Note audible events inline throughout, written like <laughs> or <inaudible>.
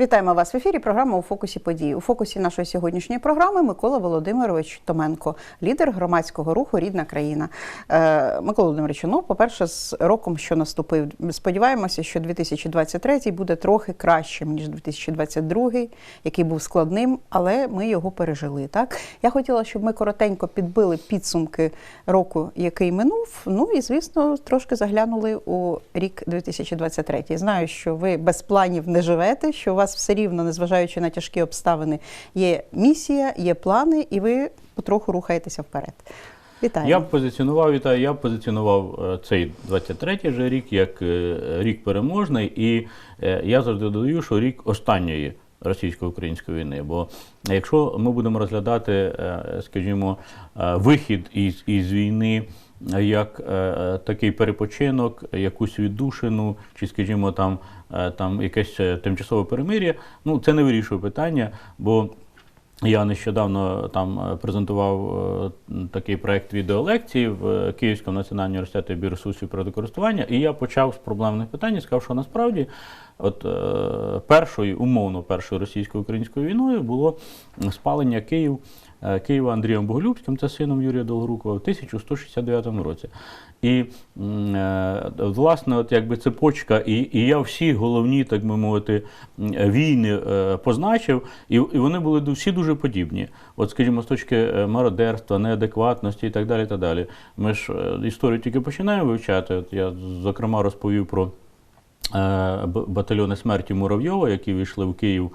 Вітаємо вас в ефірі. Програма у фокусі подій. У фокусі нашої сьогоднішньої програми Микола Володимирович Томенко, лідер громадського руху Рідна країна. Е, Микола Володимирович, ну, по-перше, з роком, що наступив, сподіваємося, що 2023 буде трохи кращим ніж 2022, який був складним, але ми його пережили. Так я хотіла, щоб ми коротенько підбили підсумки року, який минув. Ну і звісно, трошки заглянули у рік 2023. Знаю, що ви без планів не живете, що у вас все рівно, незважаючи на тяжкі обставини, є місія, є плани, і ви потроху рухаєтеся вперед. Вітаю. Я б позиціонував вітаю, я б позиціонував е, цей 23-й же рік як е, рік переможний, і е, я завжди додаю, що рік останньої російсько-української війни. Бо якщо ми будемо розглядати, скажімо, вихід із, із війни. Як такий перепочинок, якусь віддушину, чи, скажімо, там, там якесь е, тимчасове перемир'я, ну це не вирішує питання, бо я нещодавно там е, презентував е, такий проект відеолекцій в е, Київському національному університеті біоресурсів природокористування, і я почав з проблемних питань і сказав, що насправді от е, першою, умовно першою російсько-українською війною було спалення Київ. Е, Києва Андрієм Боголюбським, це сином Юрія Долгорукова, в 1169 році. І е, власне, от якби цепочка, і, і я всі головні, так би мовити, війни е, позначив, і, і вони були всі дуже подібні. От, скажімо, з точки мародерства, неадекватності і так далі. так далі. Ми ж історію тільки починаємо вивчати. От я зокрема розповів про батальйони смерті Муравйова, які війшли в Київ,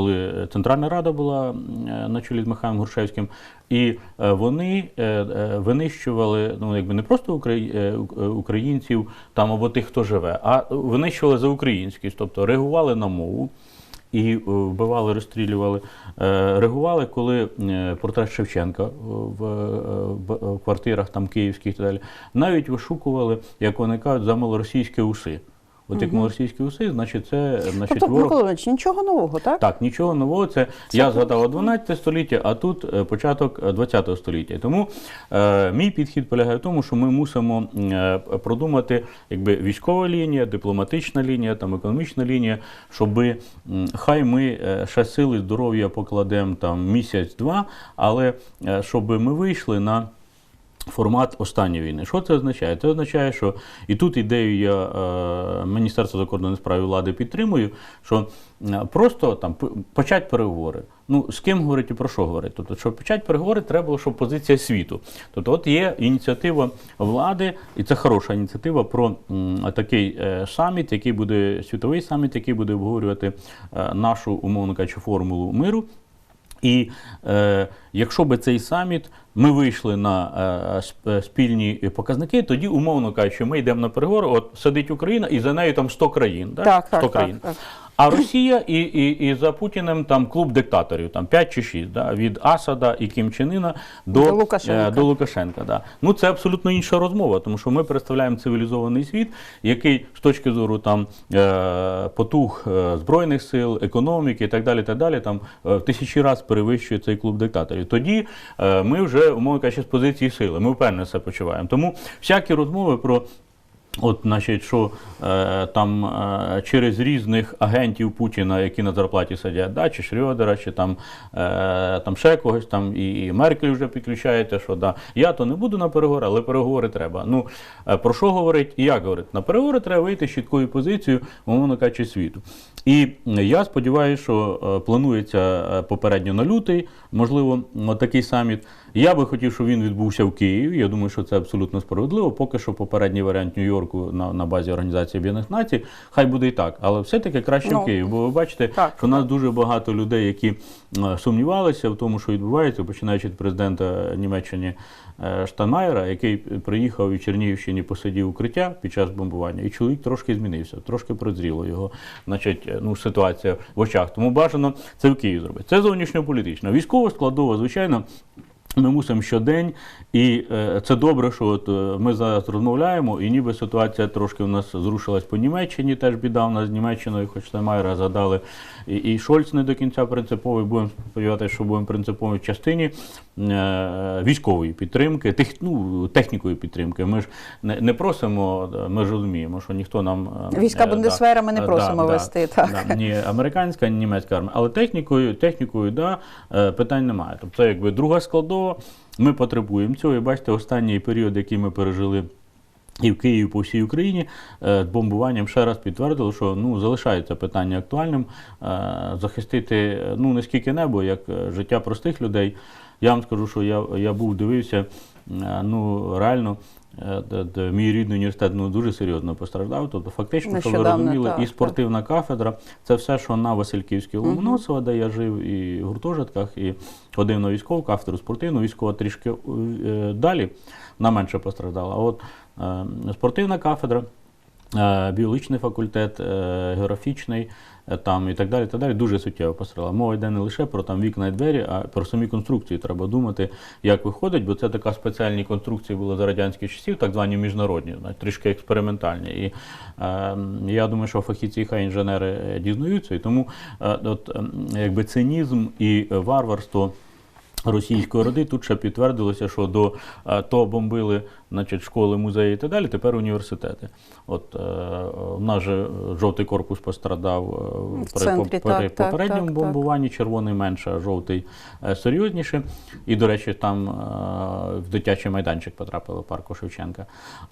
коли Центральна Рада була е, на чолі з Михайлом Грушевським. І е, вони е, е, винищували ну, якби не просто украї- е, ук- е, українців там або тих, хто живе, а винищували за українськість, тобто реагували на мову. І е, вбивали, розстрілювали. Е, Реагували, коли е, портрет Шевченка е, в, е, квартирах там київських і так далі. Навіть вишукували, як вони кажуть, за малоросійські уси. От як малоросійські уси, значить, це значить, тобто, ворог. Микола Володимирович, нічого нового, так? Так, нічого нового. Це, я згадав 12 століття, а тут е, початок е, 20 століття. Тому е, мій підхід полягає в тому, що ми мусимо е, продумати якби військова лінія, дипломатична лінія, там економічна лінія, щоб хай ми е, ще сили здоров'я покладемо там місяць-два, але е, щоб ми вийшли на. Формат останньої війни. Що це означає? Це означає, що і тут ідею я Міністерства закордонних справ і влади підтримую, що е, просто там п- почати переговори. Ну з ким говорити і про що говорити? Тобто, щоб почати переговори, треба було, щоб позиція світу. Тобто, от є ініціатива влади, і це хороша ініціатива про м, такий е, саміт, який буде світовий саміт, який буде обговорювати е, нашу умовно кажучи, формулу миру. І е, якщо би цей саміт ми вийшли на е, е, спільні показники, тоді, умовно кажучи, ми йдемо на переговори, от сидить Україна і за нею там 100 країн. Так, так, 100 так, країн. так. А Росія і, і, і за Путіним там клуб диктаторів, там 5 чи 6, да? від Асада і Кім Чен до, До Лукашенка. е, до Лукашенка. Да. Ну це абсолютно інша розмова, тому що ми представляємо цивілізований світ, який з точки зору там е, потуг е, збройних сил, економіки і так далі, так далі, там е, в тисячі разів перевищує цей клуб диктаторів. Тоді е, ми вже, умовно кажучи, з позиції сили, ми впевнено себе почуваємо. Тому всякі розмови про От, значить, що е, там е, через різних агентів Путіна, які на зарплаті сидять, да, чи Шрёдера, чи там, е, там ще когось, там і, і Меркель вже підключаєте, що да, я то не буду на переговори, але переговори треба. Ну, е, про що говорить і як говорить? На переговори треба вийти з чіткою позицією, умовно кажучи, світу. І я сподіваюся, що е, планується е, попередньо на лютий, можливо, такий саміт. Я би хотів, щоб він відбувся в Києві. Я думаю, що це абсолютно справедливо. Поки що попередній варіант Нью-Йорку на, на базі Організації Об'єднаних Націй, хай буде і так. Але все-таки краще Ну, в Києві. Бо ви бачите, так. що у нас дуже багато людей, які е, сумнівалися в тому, що відбувається, починаючи від президента Німеччини е, Штанмаєра, який приїхав і Чернігівщині посидів укриття під час бомбування, і чоловік трошки змінився, трошки прозріло його, значить, е, ну, ситуація в очах. Тому бажано це в Києві зробити. Це зовнішньополітично. Військово складова, звичайно. Ми мусимо щодень, і е, це добре, що от, е, ми зараз розмовляємо, і ніби ситуація трошки у нас зрушилась по Німеччині, теж біда у нас з Німеччиною, хоч Штайнмайера згадали. І, і Шольц не до кінця принциповий. Будемо сподіватися, що будемо принципові в частині е, військової підтримки, тех, ну, технікої підтримки. Ми ж не, не просимо, ми ж розуміємо, що ніхто нам Війська е, Бундесвера ми не просимо вести, так. Да, ні американська, ні німецька армія. Але технікою, технікою да, питань немає. Тобто це якби друга складова. Ми потребуємо цього. І бачите, останній період, який ми пережили. І в Києві по всій Україні е, бомбуванням ще раз підтвердило, що ну залишається питання актуальним е, захистити ну не скільки небо, як е, життя простих людей. Я вам скажу, що я, я був дивився, ну реально. Е, Мій рідний університет ну, дуже серйозно постраждав. Тобто, фактично, щоб ви розуміли, так, і так. спортивна кафедра це все, що на Васильківській Ломоносова, де я жив, і в гуртожитках, і ходив на військову кафедру спортивну, військова трішки е, далі, вона менше постраждала. А от е, спортивна кафедра, е, біологічний факультет, е, географічний. Е, Там і так далі, так далі, дуже суттєво постраждала. Мова йде не лише про там вікна і двері, а про самі конструкції. Треба думати, як виходить, бо це така спеціальні конструкції були за радянських часів, так звані міжнародні, трішки експериментальні. І е, я думаю, що фахівці, хай інженери е, дізнаються. І тому е, от, е, якби цинізм і варварство. Російської роди тут ще підтвердилося, що до е, того бомбили значить, школи, музеї і так далі, тепер університети. От е, у нас же жовтий корпус пострадав е, В при, центрі, по- так, так, попередньому так, так. бомбуванні, червоний менше, а жовтий е, серйозніше. І, до речі, там е, в дитячий майданчик потрапили парку Шевченка.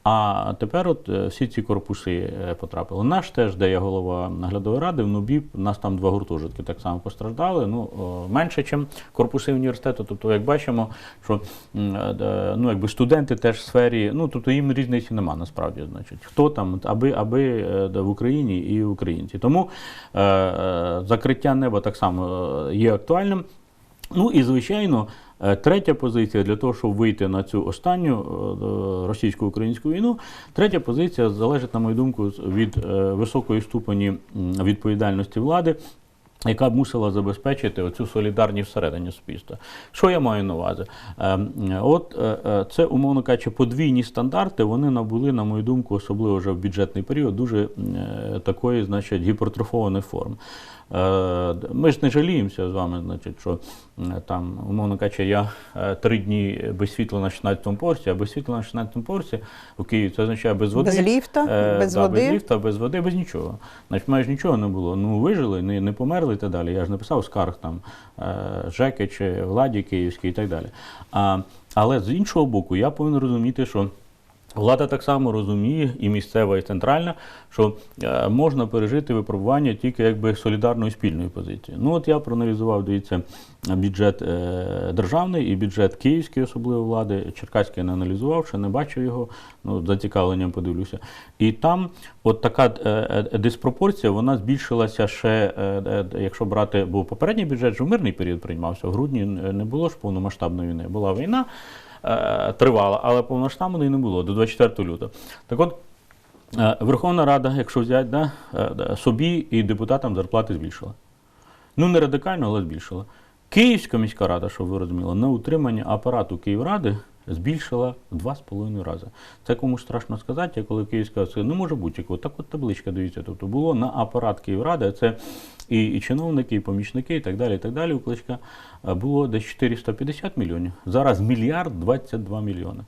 А тепер от е, всі ці корпуси е, потрапили. Наш теж, де я голова наглядової ради, в НУБІ, у нас там два гуртожитки так само постраждали. Ну, менше, ніж корпуси університету. Тобто, як бачимо, що е, ну, якби студенти теж в сфері, ну тобто їм різниці нема насправді. Значить, хто там, аби, аби е, в Україні і українці. Тому е, е, закриття неба так само е, є актуальним. Ну і звичайно, третя позиція для того, щоб вийти на цю останню російсько-українську війну, третя позиція залежить, на мою думку, від високої ступені відповідальності влади. Яка мусила забезпечити оцю солідарність всередині суспільства. Що я маю на увазі? Е, От е, е, це, умовно кажучи, подвійні стандарти, вони набули, на мою думку, особливо вже в бюджетний період, дуже е, такої, значить, гіпертрофованої форм. Е, Ми ж не жаліємося з вами, значить, що там, умовно кажучи, я е, три дні без світла на 16-му поверсі, а без світла на 16-му поверсі у Києві це означає без води. Без ліфта, Е, без да, води. Без ліфта, без води, без нічого. Значить, майже нічого не було. Ну, вижили, не, не померли і так далі. Я ж не писав скарг там Жеки чи владі київській і так далі. А, але з іншого боку, я повинен розуміти, що. Влада так само розуміє, і місцева, і центральна, що е, можна пережити випробування тільки якби солідарною спільною позицією. Ну от я проаналізував, дивіться, бюджет е, державний і бюджет київської особливо влади. Черкаський не аналізував, ще не бачив його, ну зацікавленням подивлюся. І там от така е, диспропорція, вона збільшилася ще, якщо брати, бо попередній бюджет ж в мирний період приймався. В грудні не було ж повномасштабної війни, була війна тривала, але повноштабної не було до 24 лютого. Так от, е, Верховна Рада, якщо взяти, е, да, собі і депутатам зарплати збільшила. Ну, не радикально, але збільшила. Київська міська рада, щоб ви розуміли, на утримання апарату Київради збільшила в два з половиною рази. Це комусь страшно сказати, я коли Київська це не може бути, так от табличка, дивіться, тобто було на апарат Київради, це і, і чиновники, і помічники, і так далі, і так далі, у Кличка, е, було десь 450 мільйонів. Зараз мільярд 22 мільйони.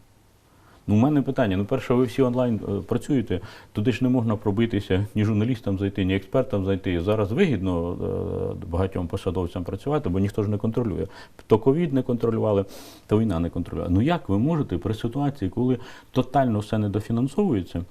Ну, у мене питання. Ну, перше, ви всі онлайн е, працюєте, туди ж не можна пробитися ні журналістам зайти, ні експертам зайти. Зараз вигідно е, багатьом посадовцям працювати, бо ніхто ж не контролює. То ковід не контролювали, то війна не контролювала. Ну як ви можете при ситуації, коли тотально все недофінансовується?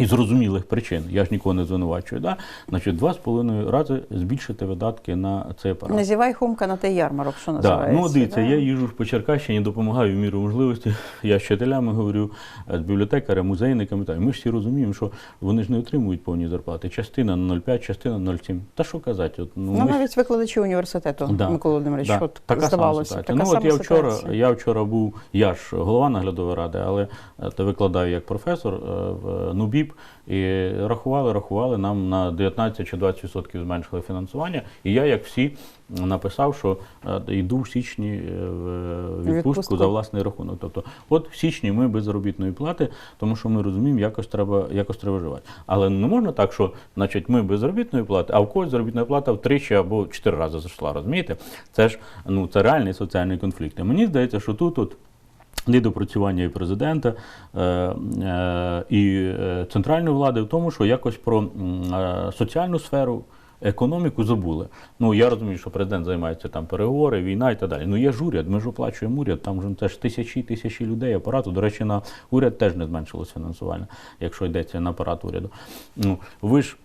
І зрозумілих причин, я ж нікого не звинувачую, да? значить, два з половиною рази збільшити видатки на цей апарат. Не зівай хумка на той ярмарок, що Да. називається. Ну, дивіться, да. я їжджу по Черкащині, допомагаю в міру можливості. Я з вчителями говорю, е, з бібліотекарем, музейниками. Так. Ми ж всі розуміємо, що вони ж не отримують повні зарплати. Частина 0,5, частина 0,7. Та що казати? От, ну, Ну, ми ж- навіть викладачі університету, Да, Микола Володимирович, да, от така здавалося. Така ну, от я вчора, ситуація. я вчора був, я ж голова наглядової ради, але е, викладаю як професор е, в НУБІП. І рахували, рахували, нам на 19 чи 20% зменшили фінансування. І я, як всі, написав, що е, йду в січні е, в відпустку Відпустку. за власний рахунок. Тобто, от в січні ми без заробітної плати, тому що ми розуміємо, якось треба, якось треба вживати. Але не можна так, що значить, ми без заробітної плати, а в когось заробітна плата втричі або чотири рази зайшла. Розумієте? Це ж ну це реальний соціальний конфлікт. І мені здається, що тут от. Недопрацювання і президента е, е, і е, центральної влади в тому, що якось про соціальну сферу, економіку забули. Ну я розумію, що президент займається там переговори, війна і так далі. Ну є ж уряд, ми ж оплачуємо уряд, там же теж тисячі тисячі людей апарату. До речі, на уряд теж не зменшилось фінансування, якщо йдеться на апарат уряду. Ну ви ж.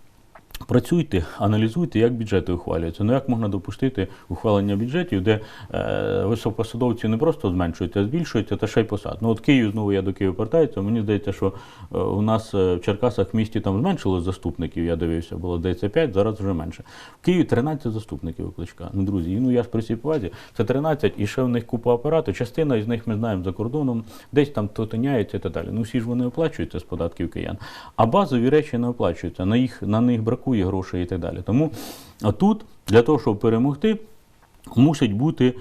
Працюйте, аналізуйте, як бюджети ухвалюються. Ну як можна допустити ухвалення бюджетів, де е, високопосадовці не просто зменшуються, а збільшуються, та ще й посад. Ну от Київ знову я до Києва повертаюся. Мені здається, що е, у нас е, в Черкасах в місті там зменшилось заступників. Я дивився, було здається 5, зараз вже менше. В Києві 13 заступників кличка. Ну друзі, ну я ж при цій повазі. Це 13, і ще в них купа апарату. Частина із них ми знаємо за кордоном, десь там тотиняється і так далі. Ну всі ж вони оплачуються з податків киян. А базові речі не оплачуються. На їх на них бракує грошей і так далі. Тому тут для того, щоб перемогти. Мусить бути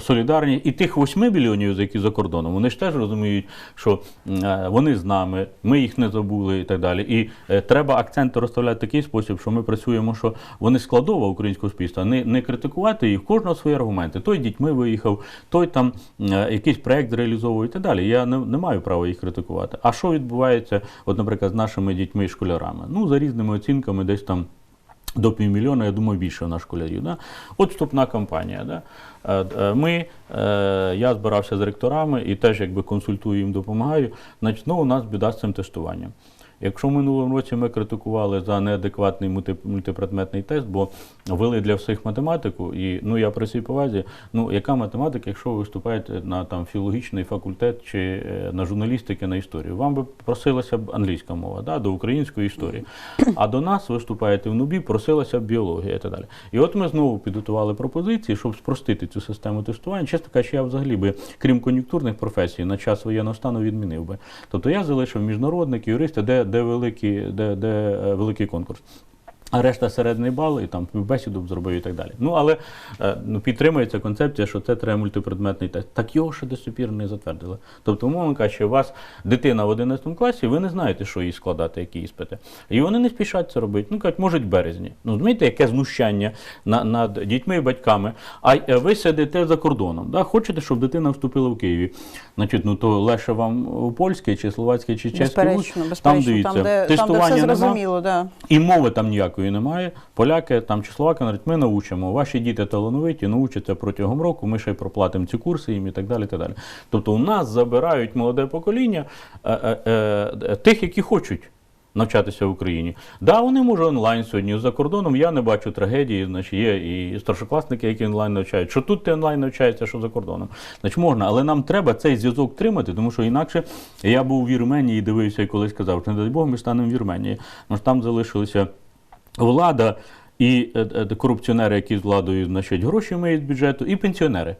солідарні і тих 8 мільйонів, які за кордоном, вони ж теж розуміють, що е, вони з нами, ми їх не забули і так далі. І е, треба акценти розставляти в такий спосіб, що ми працюємо, що вони складова українського суспільства, не, не критикувати їх, кожного свої аргументи. Той дітьми виїхав, той там е, якийсь проект реалізовує і так далі. Я не, не маю права їх критикувати. А що відбувається, от, наприклад, з нашими дітьми і школярами? Ну, за різними оцінками, десь там. До півмільйона, я думаю, більше на школярів. Да? От вступна кампанія. Да? Е, е, Ми, е, я збирався з ректорами і теж якби консультую їм, допомагаю. Значить, ну, у нас біда з цим тестуванням. Якщо в минулому році ми критикували за неадекватний мульти- мультипредметний тест, бо ввели для всіх математику, і ну я при цій повазі, ну яка математика, якщо ви виступаєте на там філологічний факультет чи е, на журналістики, на історію, вам би просилася б англійська мова, да, до української історії. А до нас виступаєте в нубі, просилася б біологія і так далі. І от ми знову підготували пропозиції, щоб спростити цю систему тестування. Чесно кажучи, я взагалі би, крім кон'юнктурних професій, на час воєнного стану відмінив би. Тобто я залишив міжнародники, юристи, де, де, великий, де, де е, великий конкурс. А решта середній бал і там бесіду зробив і так далі. Ну але е, ну, підтримується концепція, що це треба мультипредметний тест. Так його ще до сих не затвердили. Тобто, умовно кажучи, у вас дитина в 11 класі, ви не знаєте, що їй складати, які іспити. І вони не спішать це робити. Ну кажуть, можуть в березні. Ну розумієте, яке знущання на, над дітьми і батьками. А е, ви сидите за кордоном. Да? Хочете, щоб дитина вступила в Києві? Значить, ну то легше вам у польський, чи словацький, чи чеський вуз. Безперечно, безперечно. Там дивіться, там, де, там, де все зрозуміло, да. І мови там ніякої немає. Поляки там чи словаки говорять, ми научимо. Ваші діти талановиті, научаться протягом року. Ми ще й проплатимо ці курси їм і так далі. Так далі. Тобто, у нас забирають молоде покоління е, е, е, тих, які хочуть. Навчатися в Україні. Да, вони можуть онлайн сьогодні за кордоном. Я не бачу трагедії. Значить, є і старшокласники, які онлайн навчають. Що тут ти онлайн навчаєшся, що за кордоном. Значить, можна, але нам треба цей зв'язок тримати, тому що інакше я був у Вірменії дивився і колись казав, що не дай Бог, ми станемо в Вірменії. Тому що там залишилися влада і е, е, корупціонери, які з владою значить, гроші мають з бюджету, і пенсіонери.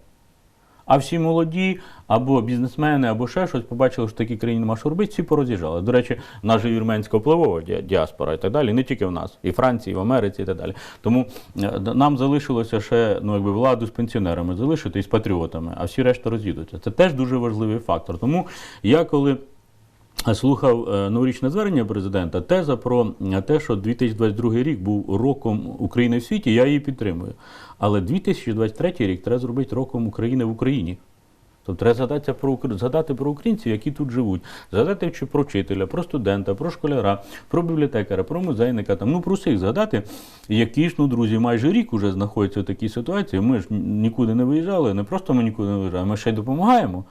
А всі молоді, або бізнесмени, або ще щось побачили, що в такій країні нема що робити, всі пороз'їжджали. До речі, наша вірменська впливова ді- діаспора і так далі, не тільки в нас, і в Франції, і в Америці, і так далі. Тому е, нам залишилося ще ну, якби владу з пенсіонерами залишити і з патріотами, а всі решта роз'їдуться. Це теж дуже важливий фактор. Тому я коли. Слухав е, новорічне звернення президента, теза про е, те, що 2022 рік був роком України в світі, я її підтримую. Але 2023 рік треба зробити роком України в Україні. Тобто треба згадати про, згадати про українців, які тут живуть, згадати чи про вчителя, про студента, про школяра, про бібліотекаря, про музейника, там, ну про всіх згадати, які ж, ну, друзі, майже рік уже знаходяться в такій ситуації. Ми ж нікуди не виїжджали, не просто ми нікуди не виїжджали, ми ще й допомагаємо.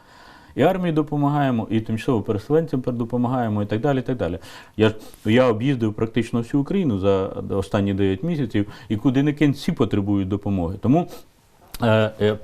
І армії допомагаємо, і тимчасово переселенцям допомагаємо, і так далі. І так далі. Я, я об'їздив практично всю Україну за останні 9 місяців, і куди не кінці потребують допомоги. Тому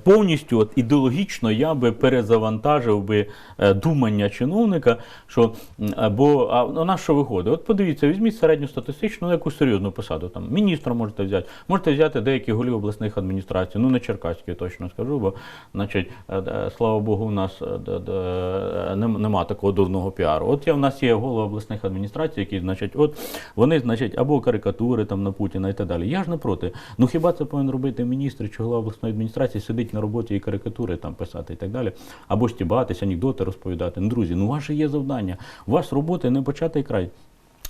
Повністю от, ідеологічно я би перезавантажив би е, думання чиновника, що е, бо а у нас що виходить? От подивіться, візьміть середньостатистичну, ну, якусь серйозну посаду. Там міністра можете взяти, можете взяти деяких голів обласних адміністрацій, ну не Черкаські, точно скажу, бо значить, е, е, слава Богу, у нас е, е, нема такого дурного піару. От я в нас є голови обласних адміністрацій, які, значить, от вони, значить, або карикатури там на Путіна і так далі. Я ж не проти. Ну хіба це повинен робити міністр чи голова обласної адміністрації, сидить на роботі і карикатури там писати і так далі, або стібатися, анекдоти розповідати. Ну, друзі, ну ваше є завдання. У вас роботи не початий край.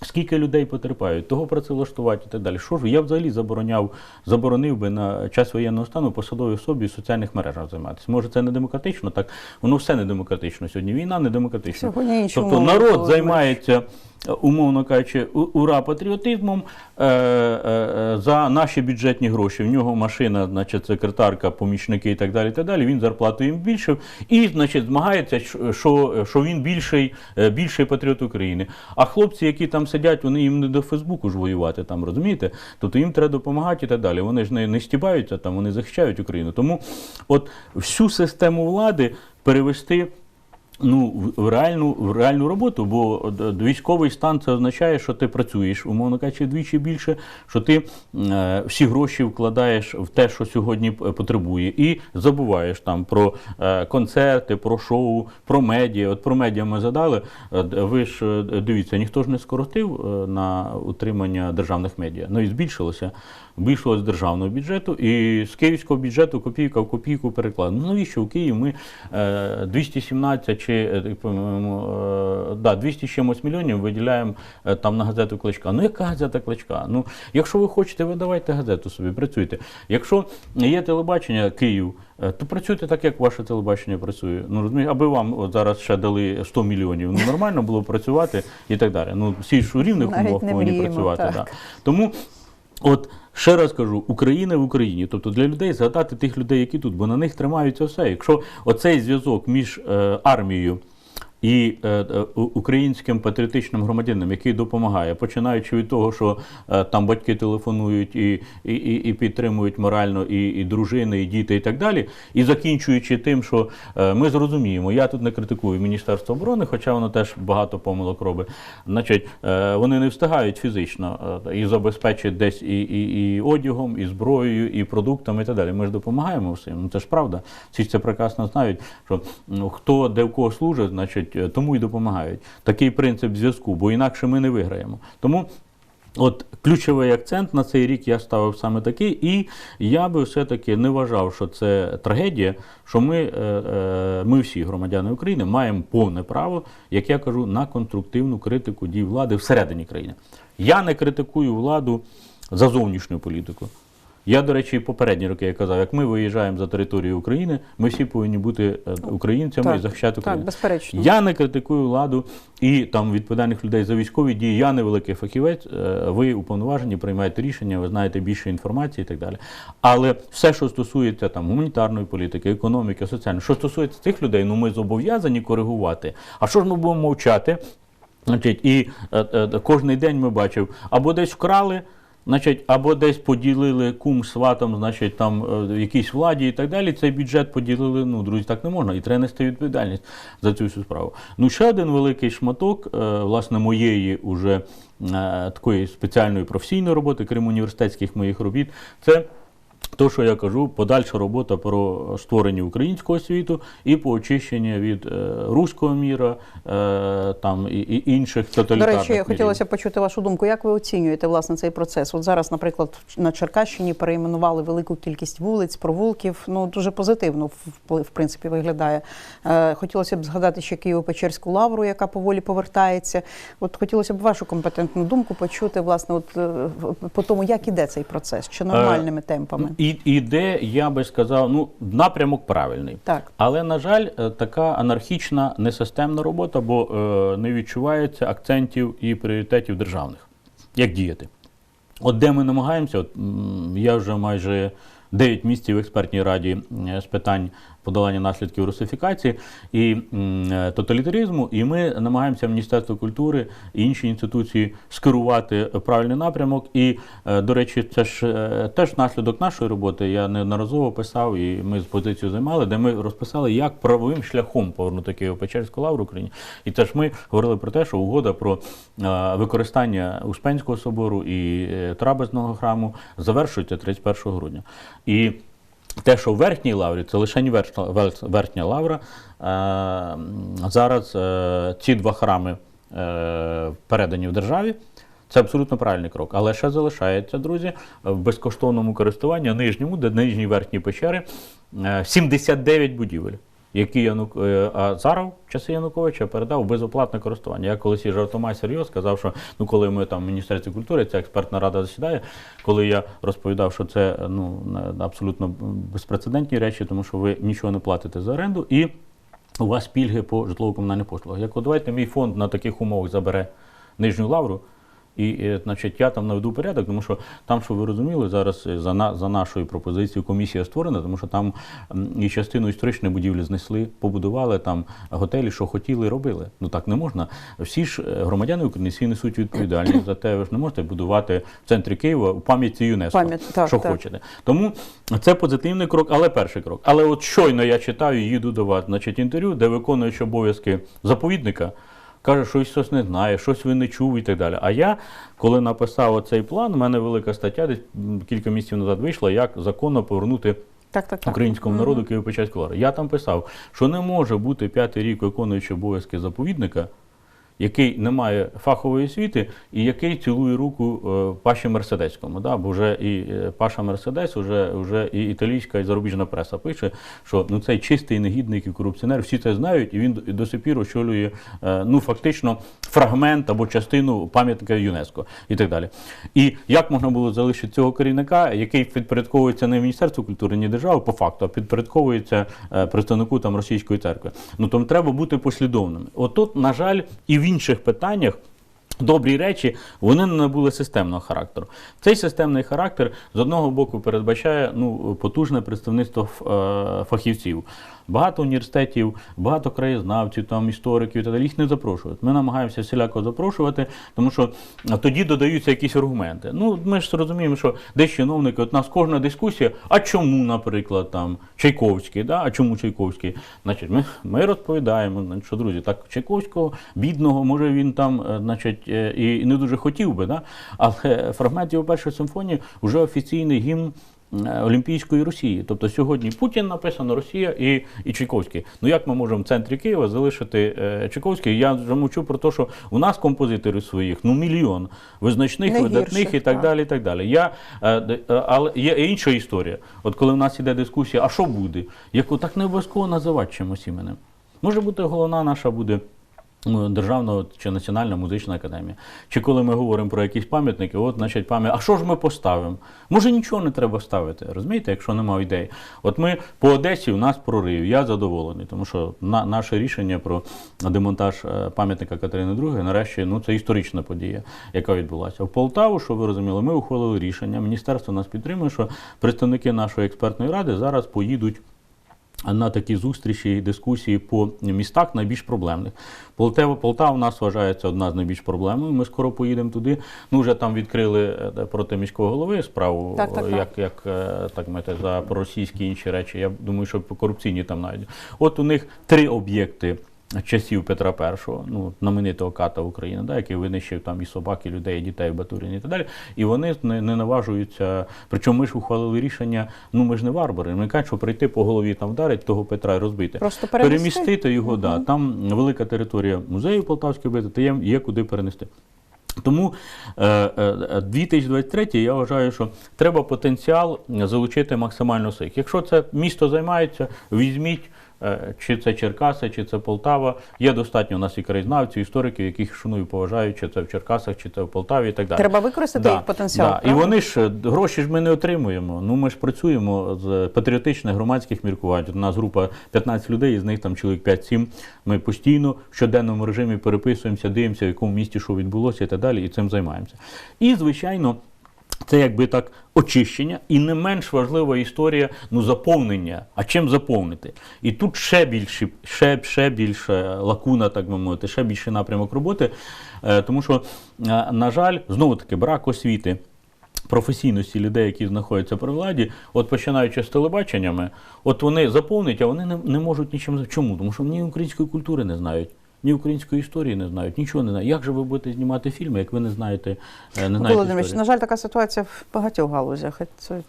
Скільки людей потерпають, того працевлаштувати і так далі. Що ж, я взагалі забороняв, заборонив би на час воєнного стану посадовій особі в соціальних мережах займатися. Може, це не демократично, так воно все не демократично сьогодні. Війна не демократична. Тобто народ займається, умовно кажучи, ура патріотизмом е, е, е, за наші бюджетні гроші. В нього машина, значить, секретарка, помічники і так далі. Так далі. Він зарплату їм більше і, значить, змагається, що- що, він більший, більший патріот України. А хлопці, які там сидять, вони їм не до Фейсбуку ж воювати там, розумієте? Тобто їм треба допомагати і так далі. Вони ж не, не стібаються там, вони захищають Україну. Тому от всю систему влади перевести ну, в- в реальну, в реальну роботу, бо д- військовий стан це означає, що ти працюєш, умовно кажучи, вдвічі більше, що ти е, всі гроші вкладаєш в те, що сьогодні потребує, і забуваєш там про е, концерти, про шоу, про медіа. От про медіа ми задали. Е, Ви ж е, дивіться, ніхто ж не скоротив е, на утримання державних медіа. Ну і збільшилося. Збільшилось з державного бюджету, і з київського бюджету копійка в копійку переклад. Ну навіщо у Києві ми е, 217 чи е, е, да, 200 з чимось мільйонів виділяємо е, там на газету Кличка. Ну яка газета Кличка? Ну, якщо ви хочете, ви давайте газету собі, працюйте. Якщо є телебачення Київ, то працюйте так, як ваше телебачення працює. Ну розумієте, аби вам от зараз ще дали 100 мільйонів. Ну нормально було працювати і так далі. Ну всі ж у рівних умовах повинні працювати. так. Да. Тому От ще раз кажу, Україна в Україні. Тобто для людей згадати тих людей, які тут, бо на них тримаються все. Якщо оцей зв'язок між е, армією і е, е, українським патріотичним громадянином, який допомагає, починаючи від того, що е, там батьки телефонують і, і, і, підтримують морально, і, і дружини, і діти, і так далі, і закінчуючи тим, що ми зрозуміємо, я тут не критикую Міністерство оборони, хоча воно теж багато помилок робить. Значить, вони не встигають фізично і забезпечити десь і, і, і одягом, і зброєю, і продуктами, і так далі. Ми ж допомагаємо всім. Ну це ж правда. Всі це прекрасно знають, що ну, хто де в кого служить, значить е, тому і допомагають. Такий принцип зв'язку, бо інакше ми не виграємо. Тому. От ключовий акцент на цей рік я ставив саме такий, і я би все-таки не вважав, що це трагедія, що ми, е, е, ми всі громадяни України маємо повне право, як я кажу, на конструктивну критику дій влади всередині країни. Я не критикую владу за зовнішню політику. Я, до речі, попередні роки я казав, як ми виїжджаємо за територію України, ми всі повинні бути е, українцями Так, і захищати так, безперечно. Я не критикую владу і там відповідальних людей за військові дії. Я не великий фахівець. е, Ви уповноважені, приймаєте рішення, ви знаєте більше інформації і так далі. Але все, що стосується там гуманітарної політики, економіки, соціальної, що стосується цих людей, ну ми зобов'язані коригувати. А що ж ми будемо мовчати? Значить, і е, е, кожний день ми бачив, або десь вкрали. Значить, або десь поділили кум сватом, значить, там е, в якійсь владі і так далі. Цей бюджет поділили. Ну, друзі, так не можна. І треба нести відповідальність за цю всю справу. Ну, ще один великий шматок, е, власне, моєї уже е, такої спеціальної професійної роботи, крім університетських моїх робіт, це. То, що я кажу, подальша робота про створення українського світу і по очищенню від е, руського міра, е, там і, і інших До тоталітарних речі, мірів. хотілося почути вашу думку. Як ви оцінюєте власне цей процес? От зараз, наприклад, на Черкащині перейменували велику кількість вулиць, провулків. Ну дуже позитивно в, в принципі виглядає. Е, хотілося б згадати ще Києво-Печерську лавру, яка поволі повертається. От хотілося б вашу компетентну думку почути, власне, от е, по тому, як іде цей процес, чи нормальними темпами. І, іде, я би сказав, ну, напрямок правильний. Так. Але, на жаль, е, така анархічна, несистемна робота, бо е, не відчувається акцентів і пріоритетів державних. Як діяти? От де ми намагаємося, от, я вже майже 9 місяців в експертній раді е, з питань подолання наслідків русифікації і е, тоталітаризму. І ми намагаємося Міністерство культури і інші інституції скерувати правильний напрямок. І, е, до речі, це ж е, теж наслідок нашої роботи. Я неодноразово писав, і ми з позицією займали, де ми розписали, як правовим шляхом повернути Києво-Печерську лавру Україні. І теж ми говорили про те, що угода про використання Успенського собору і Трабезного храму завершується 31 грудня. І те, що в верхній лаврі, це лише верхня, лавра. Е, зараз е, ці два храми е, передані в державі. Це абсолютно правильний крок. Але ще залишається, друзі, в безкоштовному користуванні нижньому, де нижні верхні печери, е, 79 будівель, які Янук... е, Азаров часи Януковича передав безоплатне користування. Я колись жартома серйозно сказав, що ну, коли ми там в Міністерстві культури, ця експертна рада засідає, коли я розповідав, що це ну, абсолютно безпрецедентні речі, тому що ви нічого не платите за оренду і у вас пільги по житлово-комунальних послугах. Як от давайте мій фонд на таких умовах забере нижню лавру. І, е, значить, я там наведу порядок, тому що там, що ви розуміли, зараз е, за, на, за нашою пропозицією комісія створена, тому що там і частину історичної будівлі знесли, побудували там готелі, що хотіли, робили. Ну так не можна. Всі ж е, громадяни України всі несуть відповідальність за те, ви ж не можете будувати в центрі Києва у пам'яті ЮНЕСКо, Пам'ять, так, що так. хочете. Тому це позитивний крок, але перший крок. Але от щойно я читаю, їду до вас, значить, інтерв'ю, де виконуючи обов'язки заповідника. Каже, що щось не знає, щось він не чув і так далі. А я, коли написав оцей план, у мене велика стаття, десь кілька місяців назад вийшла, як законно повернути Так, так, так. українському народу Києво-Печерську лавру. Я там писав, що не може бути п'ятий рік виконуючи обов'язки заповідника, який не має фахової освіти і який цілує руку е, Паші Мерседецькому. Да? Бо вже і е, Паша Мерседес, вже, вже і італійська, і зарубіжна преса пише, що ну, цей чистий негідник і корупціонер, всі це знають, і він до- сих пір очолює е, ну, фактично фрагмент або частину пам'ятника ЮНЕСКО і так далі. І як можна було залишити цього керівника, який підпорядковується не Міністерству культури, ні держави, по факту, а підпорядковується представнику там російської церкви. Ну тому треба бути послідовними. Отут, на жаль, і інших питаннях. Добрі речі вони не набули системного характеру. Цей системний характер з одного боку передбачає ну потужне представництво е, фахівців. Багато університетів, багато краєзнавців, там істориків і так далі їх не запрошують. Ми намагаємося всіляко запрошувати, тому що тоді додаються якісь аргументи. Ну ми ж розуміємо, що десь чиновники, от у нас кожна дискусія. А чому, наприклад, там Чайковський? Да? А чому Чайковський? Значить, ми, ми розповідаємо, що друзі, так Чайковського бідного, може він там, е, значить, е, і не дуже хотів би, да? але фрагмент його першої симфонії вже офіційний гімн. Е, Олімпійської Росії. Тобто сьогодні Путін написано Росія і, і Чайковський. Ну як ми можемо в центрі Києва залишити е, Чайковський? Я вже мовчу про те, що у нас композиторів своїх ну мільйон визначних, Не видатних і так так. далі. І так далі. Я, е, е, але є інша історія. От коли в нас іде дискусія, а що буде? Яку так не обов'язково називати чимось іменем. Може бути, головна наша буде. Ну, Державна чи Національна музична академія. Чи коли ми говоримо про якісь пам'ятники, от, значить, пам'ять, а що ж ми поставимо? Може, нічого не треба ставити, розумієте, якщо немає ідей. От ми по Одесі у нас прорив, я задоволений, тому що на, наше рішення про демонтаж е, пам'ятника Катерини II, нарешті, ну це історична подія, яка відбулася. В Полтаву, що ви розуміли, ми ухвалили рішення. Міністерство нас підтримує, що представники нашої експертної ради зараз поїдуть на такі зустрічі і дискусії по містах найбільш проблемних. Полтава, Полтава у нас вважається одна з найбільш проблемних. Ми скоро поїдемо туди. Ну вже там відкрили е, проти міського голови справу, Так, так, так. як, як е, так мете за проросійські інші речі. Я думаю, що по корупційні там навіть. От у них три об'єкти. Часів Петра І, ну знаменитого ката України, да, який винищив там і собак, і людей, і дітей в Батуріні і так далі. І вони не, не наважуються. Причому ми ж ухвалили рішення. Ну ми ж не варвари. Ми кажуть, що прийти по голові там вдарить того Петра і розбити. Просто перенести? перемістити його, да. Там велика територія музею Полтавської бити, то є, є куди перенести. Тому е, е, 2023 я вважаю, що треба потенціал залучити максимально всіх. Якщо це місто займається, візьміть. Е, Чи це Черкаси, чи це Полтава. Є достатньо у нас і краєзнавців, істориків, яких шаную поважаю, чи це в Черкасах, чи це в Полтаві і так далі. Треба використати їх потенціал, Да. І вони ж е, гроші ж ми не отримуємо. Ну ми ж працюємо з патріотичних громадських міркувань. У нас група 15 людей, з них там чоловік 5-7. Ми постійно в щоденному режимі переписуємося, дивимося, в якому місті що відбулося і так далі, і цим займаємося. І, звичайно. Це якби так очищення, і не менш важлива історія ну, заповнення. А чим заповнити? І тут ще більше, ще, ще більше лакуна, так би мовити, ще більший напрямок роботи. Е, тому що, е, на жаль, знову таки брак освіти. Професійності людей, які знаходяться при владі, от починаючи з телебаченнями, от вони заповнять, а вони не, не можуть нічим. Чому? Тому що ні української культури не знають, ні української історії не знають, нічого не знають. Як же ви будете знімати фільми, як ви не знаєте, е, не знаєте Володимирович, на жаль, така ситуація в багатьох галузях.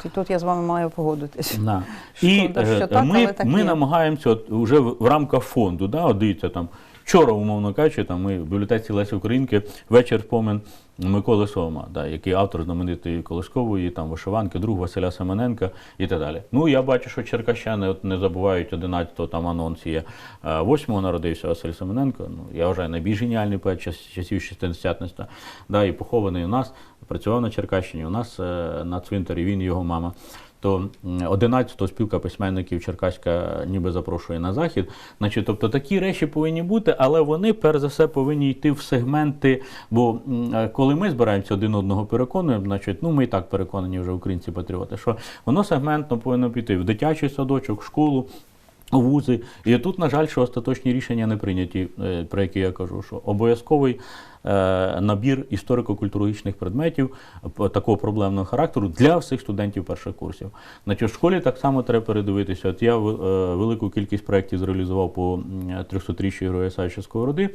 І Тут я з вами маю погодитись. Да. Що, І да, що е, так, ми, так ми намагаємося от, вже в, в рамках фонду, да, от дивіться там. Вчора, умовно кажучи, там ми в бібліотеці Лесі Українки вечір спомин Миколи Сома, да, який автор знаменитої колискової, там вишиванки, друг Василя Семененка і так далі. Ну я бачу, що черкащани от не забувають 11-го там анонс є. 8-го народився Василь Семененко. Ну я вважаю найбільш геніальний поет час- часів шестидесятництва. Да, і похований у нас, працював на Черкащині. У нас е, на цвинтарі він і його мама то м, 11-го спілка письменників Черкаська ніби запрошує на захід. Значить, тобто такі речі повинні бути, але вони перш за все повинні йти в сегменти. Бо е, коли ми збираємося один одного переконуємо, значить, ну ми і так переконані вже українці патріоти, що воно сегментно повинно піти в дитячий садочок, в школу. Вузи, і тут, на жаль, що остаточні рішення не прийняті, е, про які я кажу, що обов'язковий е, набір історико-культурологічних предметів такого проблемного характеру для всіх студентів перших курсів. Значить, в школі так само треба передивитися. От я е, велику кількість проєктів зреалізував по м, 300-річчю Героя Савича Сковороди.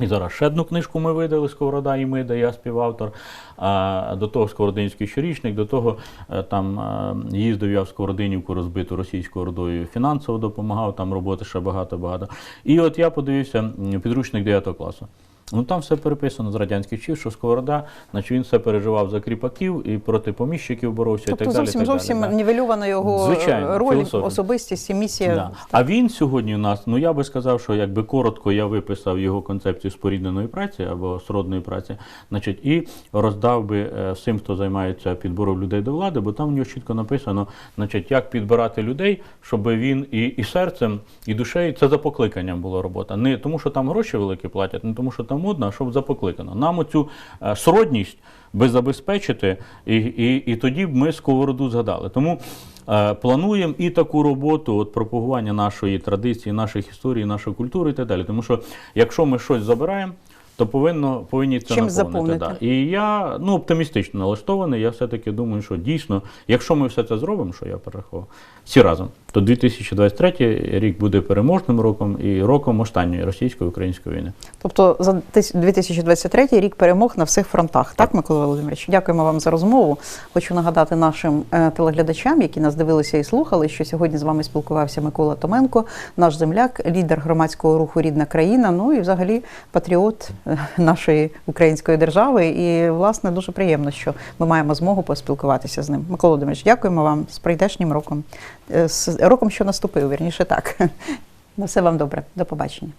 І зараз ще одну книжку ми видали Сковорода і ми, де я співавтор. А до того Сковородинський щорічник, до того е, там е, їздив я в Сковородинівку розбиту російською ордою, фінансово допомагав, там роботи ще багато-багато. І от я подивився підручник 9 класу. Ну там все переписано з радянських часів, що Сковорода, значить він все переживав за кріпаків і проти поміщиків боровся і Тобто так зовсім далі, зовсім да. нівельована його Звичайно, роль, філософія. особистість і місія. Да. А він сьогодні у нас, ну я би сказав, що якби коротко я виписав його концепцію спорідненої праці або сродної праці, значить, і роздав би е, всім, хто займається підбором людей до влади, бо там в нього чітко написано, значить, як підбирати людей, щоб він і, і серцем, і душею, це за покликанням була робота. Не тому, що там гроші великі платять, не тому, що там модно, а щоб за покликано. Нам оцю е, сродність би забезпечити, і, і, і тоді б ми сковороду згадали. Тому е, плануємо і таку роботу, от пропагування нашої традиції, наших історій, нашої культури і так далі. Тому що якщо ми щось забираємо, то повинно повинні це Чим наповнити. Да. І я ну, оптимістично налаштований. Я все-таки думаю, що дійсно, якщо ми все це зробимо, що я перерахував, всі разом, то 2023 рік буде переможним роком і роком останньої російсько-української війни. Тобто за тис- 2023 рік перемог на всіх фронтах. Так, Микола Володимирович? Дякуємо вам за розмову. Хочу нагадати нашим е, телеглядачам, які нас дивилися і слухали, що сьогодні з вами спілкувався Микола Томенко, наш земляк, лідер громадського руху Рідна країна. Ну і взагалі патріот нашої української держави. І власне дуже приємно, що ми маємо змогу поспілкуватися з ним. Микола Володимирович, дякуємо вам з прийдешнім роком, Е, з роком, що наступив, вірніше так. <laughs> На все вам добре. До побачення.